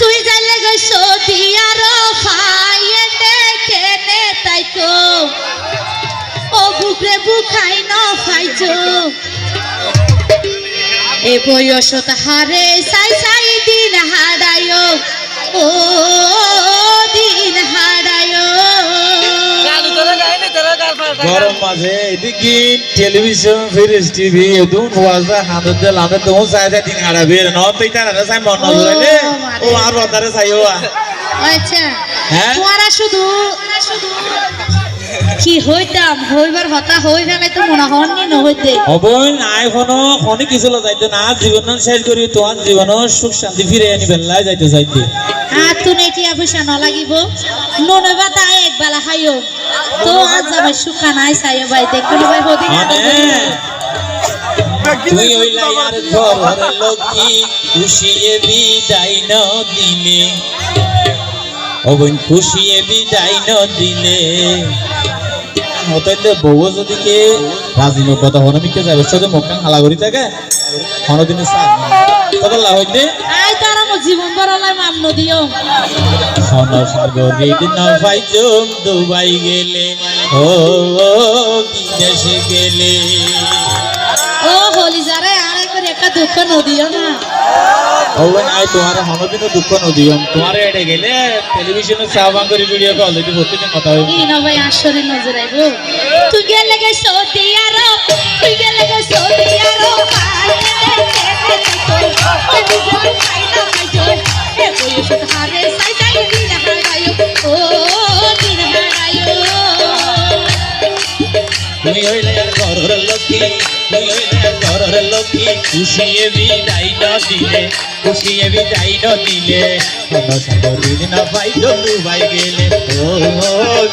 তুই যাইলে সৌদি আরব ফাইয়ে দেখে নে তাই তো ও বুকরে বুখাই ন ফাইছো এ বয়স তাহারে সাই সাই দিন হারায় ও দিন হারায় গরম মাঝে এদিকে টেলিভিশন ফিরিস টিভি এদুন ওয়াজা হাতত দিল লাদে তো চাই চাই দিন হারাবে। ন তুই তারা চাই মন নজরাইলে ও আর রদারে ও আচ্ছা। হ্যাঁ? তোরা শুধু কি হইতাম হইবার হতা হই ফেলে তো মনে হননি ন হইতে অবৈ নাই কোনো খনি কিছু যাইতে না জীবন শেষ করি তোমার জীবন সুখ শান্তি ফিরে আনি বেল্লাই যাইতে চাইতে আর তুই নেটিয়া পয়সা ন লাগিব ননে বা তাই একবেলা খাইও। তো আজ যাবে সুখা নাই চাইও ভাই দেখো ভাই হদি না মানে তুই হইলা আর ঘর লক্ষ্মী খুশিয়ে বিদায় ন দিলে অবৈন খুশিয়ে বিদায় ন দিলে হতাইলে বউ যদি কে রাজি নব্বত হনমিকে যাবে সদে মুখান হালা করি থাকে। হনদিনে চাই কত লাভ হইতে আই তারা মো জীবন বড়লাই মাম নদিও হন সাগরিত নভাইজম দুবাই গেলে। ও বিদেশে গেলে। ও হলি যারে আর একবার একটা দুঃখ নদিও না। ওবেন আই তোমার হনদিন দুঃখ নদিয়ম তোমার এড়ে গেলে টেলিভিশনে সাহবান করে ভিডিও কল দিতে প্রতিদিন কথা হইব ই না ভাই আসরে নজর আইব। তুই গেলে গে সৌদি আরব তুই গেলে গে সৌদি আরব। আয় রে তুই জীবন খাই না খাই জয় এ বয়স হারে সাই সাই দিন হারায়ো ও দিন হারায়ো তুমি হইলে ঘরের লক্ষ্মী। ঘরের লক্ষ্মী খুশিয়ে বিদায় ন দিলে, খুশিয়ে বিদায় ন দিলে হন সাগরিত নভাইজম দুবাই গেলে, ও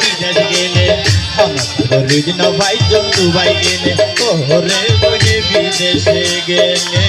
বিদেশ গেলে। হন সাগরিত নভাইজম দুবাই গেলে ও রে বনে বিদেশে গেলে।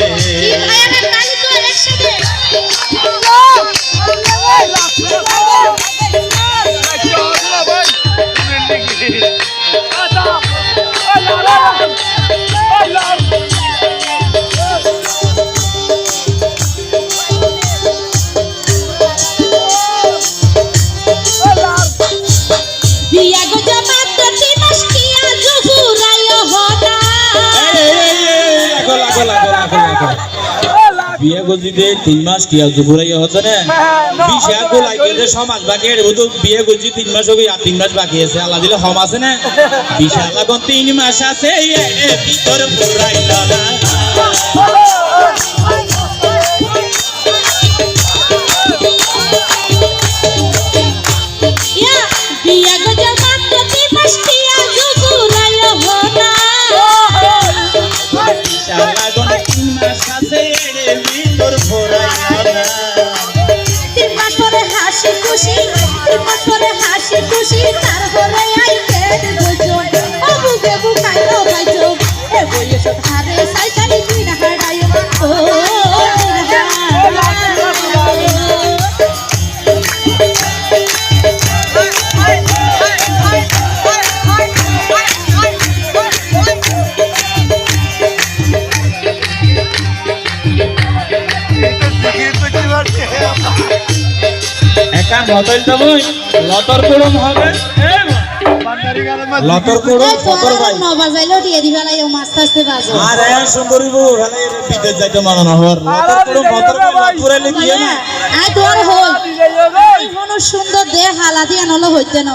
বিয়ে গজি দে তিন মাস কি আর দুপুরাই হচ্ছে না? বিশা সমাজ বাকি এর বুঝো বিয়ে গজি তিন মাস হবে, আর তিন মাস বাকি আছে। আল্লাহ দিলে হম আছে না? বিশাল লাগুন তিন মাস আছে একা দেবই লতর কুড়ম হবে লতর করো কতর ভাই। ন বাজাইলো দিয়ে দিবা লাগে মাছ আসতে বাজো। আর এ সুন্দরী বউ হেলে বিদেশ যাইতে মানা না হর। লতর করো কতর ভাই। লাপুরে লিখিয়ে না। আই তোর হল। এখনও সুন্দর দেহ হালা দিয়া নলো হইতে ন।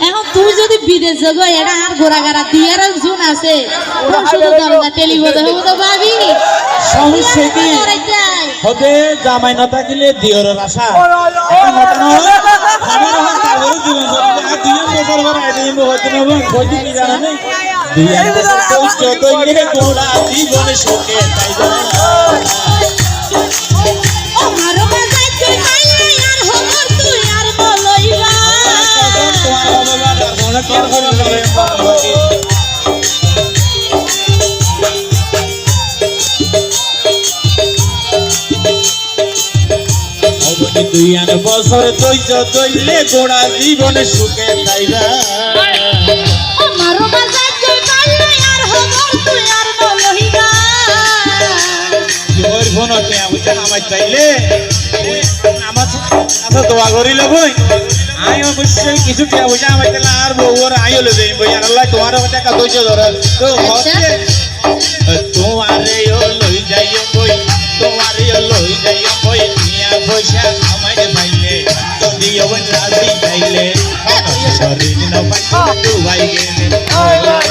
এখন তুই যদি বিদেশ যাব এটা আর গোড়া গাড়া দিয়ার জুন আছে শুধু দরজা টেলিফোন হব তো ভাবি হতে জামাই না থাকিলে দিয়রের আশা জীবন চলতে আর দুই আর বছর ধৈর্য ধরলে গোড়া জীবন সুখে খাইবা আমার চাইলে। আমার আমার দোয়া করি লবই আমি অবশ্যই কিছু টিয়া পয়সা আমার তাহলে আর বউর আইও লো যাই ভাই আল্লাহ তোমার টাকা পয়সা ধরো। তো তোমারে রে মাইলে যদি অবন রাজি গাইলে শরীর নবাই তুই গেলে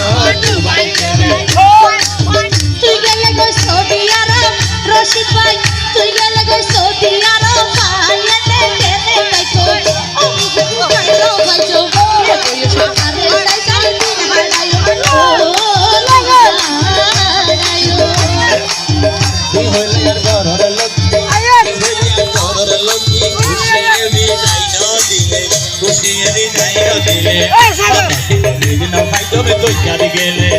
দইয়ার গেলে